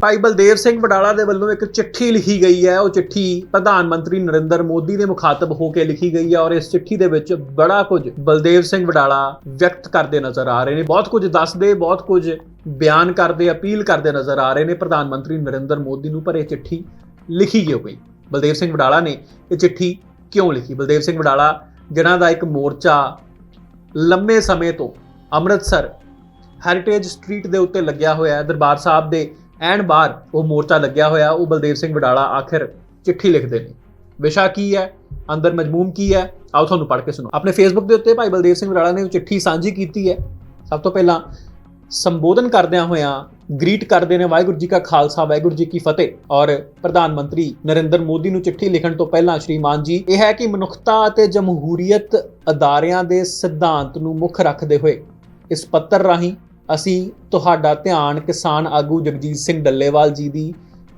ਭਾਈ ਬਲਦੇਵ ਸਿੰਘ ਵਡਾਲਾ ਦੇ ਵੱਲੋਂ ਇੱਕ ਚਿੱਠੀ ਲਿਖੀ ਗਈ ਹੈ। ਉਹ ਚਿੱਠੀ ਪ੍ਰਧਾਨ ਮੰਤਰੀ ਨਰਿੰਦਰ ਮੋਦੀ ਦੇ ਮੁਖਾਤਬ ਹੋ ਕੇ ਲਿਖੀ ਗਈ ਹੈ ਔਰ ਇਸ ਚਿੱਠੀ ਦੇ ਵਿੱਚ ਬੜਾ ਕੁਝ ਬਲਦੇਵ ਸਿੰਘ ਵਡਾਲਾ ਵਿਅਕਤ ਕਰਦੇ ਨਜ਼ਰ ਆ ਰਹੇ ਨੇ। ਬਹੁਤ ਕੁਝ ਦੱਸਦੇ, ਬਹੁਤ ਕੁਝ ਬਿਆਨ ਕਰਦੇ, ਅਪੀਲ ਕਰਦੇ ਨਜ਼ਰ ਆ ਰਹੇ ਨੇ ਪ੍ਰਧਾਨ ਮੰਤਰੀ ਨਰਿੰਦਰ ਮੋਦੀ ਨੂੰ, ਪਰ ਇਹ ਚਿੱਠੀ ਲਿਖੀ ਕਿਉਂ ਗਈ? ਬਲਦੇਵ ਸਿੰਘ ਵਡਾਲਾ ਨੇ ਇਹ ਚਿੱਠੀ ਕਿਉਂ ਲਿਖੀ? ਬਲਦੇਵ ਸਿੰਘ ਵਡਾਲਾ, ਜਿਨ੍ਹਾਂ ਦਾ ਇੱਕ ਮੋਰਚਾ ਲੰਮੇ ਸਮੇਂ ਤੋਂ ਅੰਮ੍ਰਿਤਸਰ ਹੈਰੀਟੇਜ ਸਟਰੀਟ ਦੇ ਉੱਤੇ ਲੱਗਿਆ ਹੋਇਆ ਹੈ। ਦਰਬਾਰ ਸਾਹਿਬ ਦੇ ਐਨ ਬਾਹਰ ਉਹ ਮੋਰਚਾ ਲੱਗਿਆ ਹੋਇਆ, ਉਹ ਬਲਦੇਵ ਸਿੰਘ ਵਡਾਲਾ ਆਖਿਰ ਚਿੱਠੀ ਲਿਖਦੇ ਨੇ। ਵਿਸ਼ਾ ਕੀ ਹੈ? ਅੰਦਰ ਮਜਮੂਮ ਕੀ ਹੈ? ਆਓ ਤੁਹਾਨੂੰ ਪੜ੍ਹ ਕੇ ਸੁਣਾਓ। ਆਪਣੇ ਫੇਸਬੁੱਕ ਦੇ ਉੱਤੇ ਭਾਈ ਬਲਦੇਵ ਸਿੰਘ ਵਡਾਲਾ ਨੇ ਉਹ ਚਿੱਠੀ ਸਾਂਝੀ ਕੀਤੀ ਹੈ। ਸਭ ਤੋਂ ਪਹਿਲਾਂ ਸੰਬੋਧਨ ਕਰਦਿਆਂ ਹੋਇਆਂ ਗ੍ਰੀਟ ਕਰਦੇ ਨੇ ਵਾਹਿਗੁਰੂ ਜੀ ਕਾ ਖਾਲਸਾ, ਵਾਹਿਗੁਰੂ ਜੀ ਕੀ ਫਤਿਹ। ਔਰ ਪ੍ਰਧਾਨ ਮੰਤਰੀ ਨਰਿੰਦਰ ਮੋਦੀ ਨੂੰ ਚਿੱਠੀ ਲਿਖਣ ਤੋਂ ਪਹਿਲਾਂ ਸ਼੍ਰੀਮਾਨ ਜੀ, ਇਹ ਹੈ ਕਿ ਮਨੁੱਖਤਾ ਅਤੇ ਜਮਹੂਰੀਅਤ ਅਦਾਰਿਆਂ ਦੇ ਸਿਧਾਂਤ ਨੂੰ ਮੁੱਖ ਰੱਖਦੇ ਹੋਏ ਇਸ ਪੱਤਰ ਰਾਹੀਂ ਅਸੀਂ ਤੁਹਾਡਾ ਧਿਆਨ ਕਿਸਾਨ ਆਗੂ ਜਗਜੀਤ ਸਿੰਘ ਡੱਲੇਵਾਲ ਜੀ ਦੀ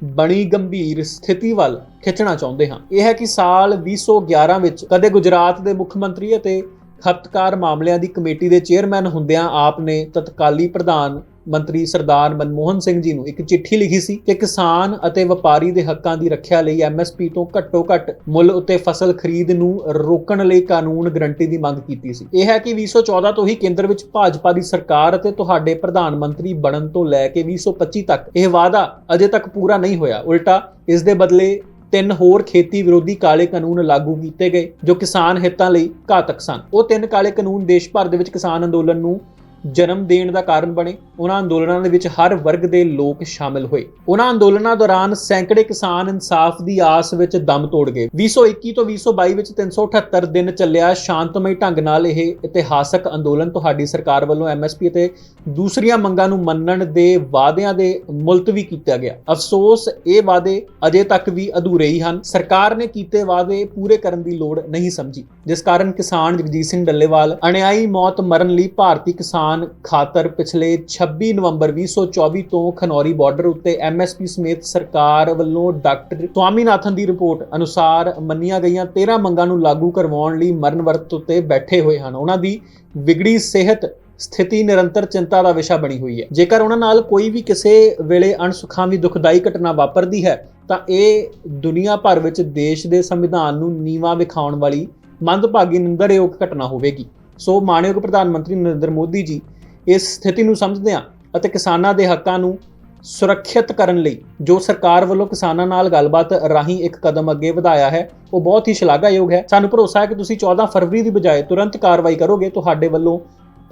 ਬਣੀ ਗੰਭੀਰ ਸਥਿਤੀ ਵੱਲ ਖਿੱਚਣਾ ਚਾਹੁੰਦੇ ਹਾਂ। ਇਹ ਹੈ ਕਿ ਸਾਲ 2011 ਵਿੱਚ ਕਦੇ ਗੁਜਰਾਤ ਦੇ ਮੁੱਖ ਮੰਤਰੀ ਅਤੇ ਖਪਤਕਾਰ ਮਾਮਲਿਆਂ ਦੀ ਕਮੇਟੀ ਦੇ ਚੇਅਰਮੈਨ ਹੁੰਦਿਆਂ ਆਪ ਨੇ ਤਤਕਾਲੀ ਪ੍ਰਧਾਨ ਮੰਤਰੀ ਸਰਦਾਰ ਮਨਮੋਹਨ ਸਿੰਘ ਜੀ ਨੂੰ ਇੱਕ ਚਿੱਠੀ ਲਿਖੀ ਸੀ ਕਿ ਕਿਸਾਨ ਅਤੇ ਵਪਾਰੀ ਦੇ ਹੱਕਾਂ ਦੀ ਰੱਖਿਆ ਲਈ ਐਮਐਸਪੀ ਤੋਂ ਘੱਟੋ-ਘੱਟ ਮੁੱਲ ਉੱਤੇ ਫਸਲ ਖਰੀਦ ਨੂੰ ਰੋਕਣ ਲਈ ਕਾਨੂੰਨ ਗਰੰਟੀ ਦੀ ਮੰਗ ਕੀਤੀ ਸੀ। ਇਹ ਹੈ ਕਿ 2014 ਤੋਂ ਹੀ ਕੇਂਦਰ ਵਿੱਚ ਭਾਜਪਾ ਦੀ ਸਰਕਾਰ ਅਤੇ ਤੁਹਾਡੇ ਪ੍ਰਧਾਨ ਮੰਤਰੀ ਬਣਨ ਤੋਂ ਲੈ ਕੇ 2025 ਤੱਕ ਇਹ ਵਾਅਦਾ ਅਜੇ ਤੱਕ ਪੂਰਾ ਨਹੀਂ ਹੋਇਆ। ਉਲਟਾ, ਇਸ ਦੇ ਬਦਲੇ ਤਿੰਨ ਹੋਰ ਖੇਤੀ ਵਿਰੋਧੀ ਕਾਲੇ ਕਾਨੂੰਨ ਲਾਗੂ ਕੀਤੇ ਗਏ, ਜੋ ਕਿਸਾਨ ਹਿੱਤਾਂ ਲਈ ਘਾਤਕ ਸਨ। ਉਹ ਤਿੰਨ ਕਾਲੇ ਕਾਨੂੰਨ ਦੇਸ਼ ਭਰ ਦੇ ਵਿੱਚ ਕਿਸਾਨ ਅੰਦੋਲਨ ਨੂੰ ਜਨਮ ਦੇਣ ਦਾ ਕਾਰਨ ਬਣੇ। ਉਹਨਾਂ ਅੰਦੋਲਨਾਂ ਦੇ ਵਿੱਚ ਹਰ ਵਰਗ ਦੇ ਲੋਕ ਸ਼ਾਮਿਲ ਹੋਏ। ਉਹਨਾਂ ਅੰਦੋਲਨਾਂ ਦੌਰਾਨ ਸੈਂਕੜੇ ਕਿਸਾਨ ਇਨਸਾਫ ਦੀ ਆਸ ਵਿੱਚ ਦਮ ਤੋੜ ਗਏ। 2021 ਤੋਂ 2022 ਵਿੱਚ 378 ਦਿਨ ਚੱਲਿਆ ਸ਼ਾਂਤਮਈ ਢੰਗ ਨਾਲ ਇਹ ਇਤਿਹਾਸਕ ਅੰਦੋਲਨ। ਤੁਹਾਡੀ ਸਰਕਾਰ ਵੱਲੋਂ ਐਮਐਸਪੀ ਅਤੇ ਦੂਸਰੀਆਂ ਮੰਗਾਂ ਨੂੰ ਮੰਨਣ ਦੇ ਵਾਅਦਿਆਂ ਦੇ ਮੁਲਤਵੀ ਕੀਤਾ ਗਿਆ। ਅਫਸੋਸ, ਇਹ ਵਾਅਦੇ ਅਜੇ ਤੱਕ ਵੀ ਅਧੂਰੇ ਹੀ ਹਨ। ਸਰਕਾਰ ਨੇ ਕੀਤੇ ਵਾਅਦੇ ਪੂਰੇ ਕਰਨ ਦੀ ਲੋੜ ਨਹੀਂ ਸਮਝੀ, ਜਿਸ ਕਾਰਨ ਕਿਸਾਨ ਜਗਜੀਤ ਸਿੰਘ ਡੱਲੇਵਾਲ ਅਣਿਆਈ ਮੌਤ ਮਰਨ ਲਈ ਭਾਰਤੀ ਕਿਸਾਨ ਖਾਤਰ ਪਿਛਲੇ 26 ਨਵੰਬਰ 2024 ਤੋਂ ਖਨੌਰੀ ਬਾਰਡਰ ਉੱਤੇ ਐਮਐਸਪੀ ਸਮੇਤ ਸਰਕਾਰ ਵੱਲੋਂ ਡਾਕਟਰ ਸਵਾਮੀਨਾਥਨ ਦੀ ਰਿਪੋਰਟ ਅਨੁਸਾਰ ਮੰਨੀਆਂ ਗਈਆਂ 13 ਮੰਗਾਂ ਨੂੰ ਲਾਗੂ ਕਰਵਾਉਣ ਲਈ ਮਰਨ ਵਰਤ ਉੱਤੇ ਬੈਠੇ ਹੋਏ ਹਨ। ਉਹਨਾਂ ਦੀ ਵਿਗੜੀ ਸਿਹਤ ਸਥਿਤੀ ਨਿਰੰਤਰ ਚਿੰਤਾ ਦਾ ਵਿਸ਼ਾ ਬਣੀ ਹੋਈ ਹੈ। ਜੇਕਰ ਉਹਨਾਂ ਨਾਲ ਕੋਈ ਵੀ ਕਿਸੇ ਵੇਲੇ ਅਣਸੁਖਾਵੀ ਦੁਖਦਾਈ ਘਟਨਾ ਵਾਪਰਦੀ ਹੈ, ਤਾਂ ਇਹ ਦੁਨੀਆ ਭਰ ਵਿੱਚ ਦੇਸ਼ ਦੇ ਸੰਵਿਧਾਨ ਨੂੰ ਨੀਵਾ ਵਿਖਾਉਣ ਵਾਲੀ ਮੰਦਭਾਗੀ ਨਿੰਦਰਯੋਗ ਘਟਨਾ ਹੋਵੇਗੀ। ਸੋ ਮਾਨਯੋਗ ਪ੍ਰਧਾਨ ਮੰਤਰੀ ਨਰਿੰਦਰ ਮੋਦੀ ਜੀ ਇਸ ਸਥਿਤੀ ਨੂੰ ਸਮਝਦਿਆਂ ਅਤੇ ਕਿਸਾਨਾਂ ਦੇ ਹੱਕਾਂ ਨੂੰ ਸੁਰੱਖਿਅਤ ਕਰਨ ਲਈ ਜੋ ਸਰਕਾਰ ਵੱਲੋਂ ਕਿਸਾਨਾਂ ਨਾਲ ਗੱਲਬਾਤ ਰਾਹੀਂ ਇੱਕ ਕਦਮ ਅੱਗੇ ਵਧਾਇਆ ਹੈ, ਉਹ ਬਹੁਤ ਹੀ ਸ਼ਲਾਘਾਯੋਗ ਹੈ। ਸਾਨੂੰ ਭਰੋਸਾ ਹੈ ਕਿ ਤੁਸੀਂ 14 ਫਰਵਰੀ ਦੀ ਬਜਾਏ ਤੁਰੰਤ ਕਾਰਵਾਈ ਕਰੋਗੇ, ਤੁਹਾਡੇ ਵੱਲੋਂ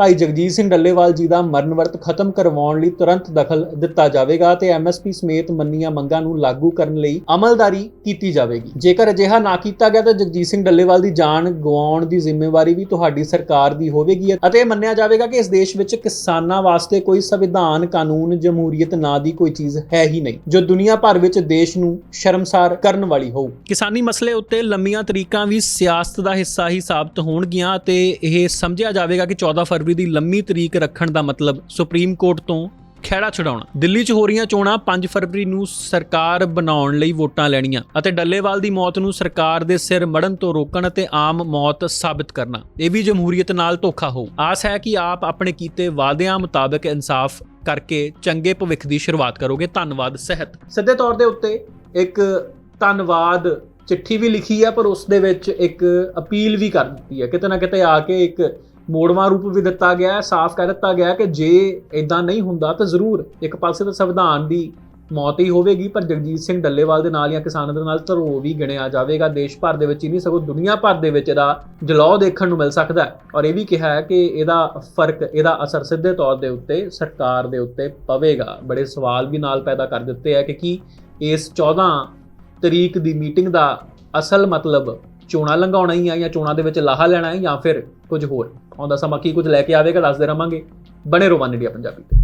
ਭਾਈ ਜਗਜੀਤ ਸਿੰਘ ਡੱਲੇਵਾਲ ਜੀ ਦਾ ਮਰਨ ਵਰਤ ਖਤਮ ਕਰਵਾਉਣ ਲਈ ਤੁਰੰਤ ਦਖਲ ਦਿੱਤਾ ਜਾਵੇਗਾ ਤੇ ਐਮਐਸਪੀ ਸਮੇਤ ਮੰਨੀਆਂ ਮੰਗਾਂ ਨੂੰ ਲਾਗੂ ਕਰਨ ਲਈ ਅਮਲਦਾਰੀ ਕੀਤੀ ਜਾਵੇਗੀ। ਜੇਕਰ ਅਜਿਹਾ ਨਾ ਕੀਤਾ ਗਿਆ ਤਾਂ ਜਗਜੀਤ ਸਿੰਘ ਡੱਲੇਵਾਲ ਦੀ ਜਾਨ ਗਵਾਉਣ ਦੀ ਜ਼ਿੰਮੇਵਾਰੀ ਵੀ ਤੁਹਾਡੀ ਸਰਕਾਰ ਦੀ ਹੋਵੇਗੀ ਅਤੇ ਇਹ ਮੰਨਿਆ ਜਾਵੇਗਾ ਕਿ ਇਸ ਦੇਸ਼ ਵਿੱਚ ਕਿਸਾਨਾਂ ਵਾਸਤੇ ਕੋਈ ਸੰਵਿਧਾਨ ਕਾਨੂੰਨ ਜਮਹੂਰੀਅਤ ਨਾਂ ਦੀ ਕੋਈ ਚੀਜ਼ ਹੈ ਹੀ ਨਹੀਂ, ਜੋ ਦੁਨੀਆ ਭਰ ਵਿੱਚ ਦੇਸ਼ ਨੂੰ ਸ਼ਰਮਸਾਰ ਕਰਨ ਵਾਲੀ ਹੋਊ। ਕਿਸਾਨੀ ਮਸਲੇ ਉੱਤੇ ਲੰਮੀਆਂ ਤਰੀਕਾਂ ਵੀ ਸਿਆਸਤ ਦਾ ਹਿੱਸਾ ਹੀ ਸਾਬਤ ਹੋਣਗੀਆਂ ਅਤੇ ਇਹ ਸਮਝਿਆ ਜਾਵੇਗਾ ਕਿ 14 ਫਰਵਰੀ ਦੀ ਲੰਮੀ ਤਰੀਕ ਰੱਖਣ ਦਾ ਮਤਲਬ ਸੁਪਰੀਮ ਕੋਰਟ ਤੋਂ ਖਹਿੜਾ ਛਡਾਉਣਾ। ਦਿੱਲੀ 'ਚ ਹੋ ਰਹੀਆਂ ਚੋਣਾਂ 5 ਫਰਵਰੀ ਨੂੰ ਸਰਕਾਰ ਬਣਾਉਣ ਲਈ ਵੋਟਾਂ ਲੈਣੀਆਂ ਅਤੇ ਡੱਲੇਵਾਲ ਦੀ ਮੌਤ ਨੂੰ ਸਰਕਾਰ ਦੇ ਸਿਰ ਮੜਨ ਤੋਂ ਰੋਕਣ ਅਤੇ ਆਮ ਮੌਤ ਸਾਬਤ ਕਰਨਾ। ਇਹ ਵੀ ਜਮਹੂਰੀਅਤ ਨਾਲ ਧੋਖਾ ਹੋਊ। ਆਸ ਹੈ ਕਿ ਆਪ ਆਪਣੇ ਕੀਤੇ ਵਾਅਦਿਆਂ ਮੁਤਾਬਕ ਇਨਸਾਫ ਕਰਕੇ ਚੰਗੇ ਭਵਿੱਖ ਦੀ ਸ਼ੁਰੂਆਤ ਕਰੋਗੇ। ਧੰਨਵਾਦ, ਸਹਿਤ। ਸਿੱਧੇ ਤੌਰ ਦੇ ਉੱਤੇ ਇੱਕ ਧੰਨਵਾਦ ਚਿੱਠੀ ਵੀ ਲਿਖੀ ਹੈ ਪਰ ਉਸ ਦੇ ਵਿੱਚ ਇੱਕ ਅਪੀਲ ਵੀ ਕਰ ਦਿੱਤੀ ਹੈ ਕਿਤੇ ਨਾ ਕਿਤੇ ਆ ਕੇ ਇੱਕ ਮੋੜਵਾਂ ਰੂਪ ਵੀ ਦਿੱਤਾ ਗਿਆ ਹੈ, ਸਾਫ਼ ਕਹਿ ਦਿੱਤਾ ਗਿਆ ਕਿ ਜੇ ਇਦਾਂ ਨਹੀਂ ਹੁੰਦਾ ਤਾਂ ਜ਼ਰੂਰ ਇੱਕ ਪਾਸੇ ਤਾਂ ਸੰਵਿਧਾਨ ਦੀ ਮੌਤ ਹੀ ਹੋਵੇਗੀ, ਪਰ ਜਗਜੀਤ ਸਿੰਘ ਡੱਲੇਵਾਲ ਦੇ ਨਾਲ ਜਾਂ ਕਿਸਾਨਾਂ ਦੇ ਨਾਲ ਧਰੋ ਵੀ ਗਿਣਿਆ ਜਾਵੇਗਾ। ਦੇਸ਼ ਭਰ ਦੇ ਵਿੱਚ ਹੀ ਨਹੀਂ ਸਗੋਂ ਦੁਨੀਆ ਭਰ ਦੇ ਵਿੱਚ ਇਹਦਾ ਜਲਾਅ ਦੇਖਣ ਨੂੰ ਮਿਲ ਸਕਦਾ ਹੈ ਔਰ ਇਹ ਵੀ ਕਿਹਾ ਹੈ ਕਿ ਇਹਦਾ ਫ਼ਰਕ, ਇਹਦਾ ਅਸਰ ਸਿੱਧੇ ਤੌਰ ਦੇ ਉੱਤੇ ਸਰਕਾਰ ਦੇ ਉੱਤੇ ਪਵੇਗਾ। ਬੜੇ ਸਵਾਲ ਵੀ ਨਾਲ ਪੈਦਾ ਕਰ ਦਿੱਤੇ ਹੈ ਕਿ ਕੀ ਇਸ 14 ਤਰੀਕ ਦੀ ਮੀਟਿੰਗ ਦਾ ਅਸਲ ਮਤਲਬ ਚੋਣਾਂ ਲੰਘਾਉਣਾ ਹੀ ਆ ਜਾਂ ਚੋਣਾਂ ਦੇ ਵਿੱਚ ਲਾਹਾ ਲੈਣਾ ਹੈ ਜਾਂ ਫਿਰ ਕੁਝ ਹੋਰ। ਆਉਂਦਾ ਸਮਾਂ ਕੀ ਕੁਝ ਲੈ ਕੇ ਆਵੇਗਾ, ਦੱਸਦੇ ਰਵਾਂਗੇ। ਬਣੇ ਰਹੋ ਇੰਡੀਆ ਪੰਜਾਬੀ ਤੇ।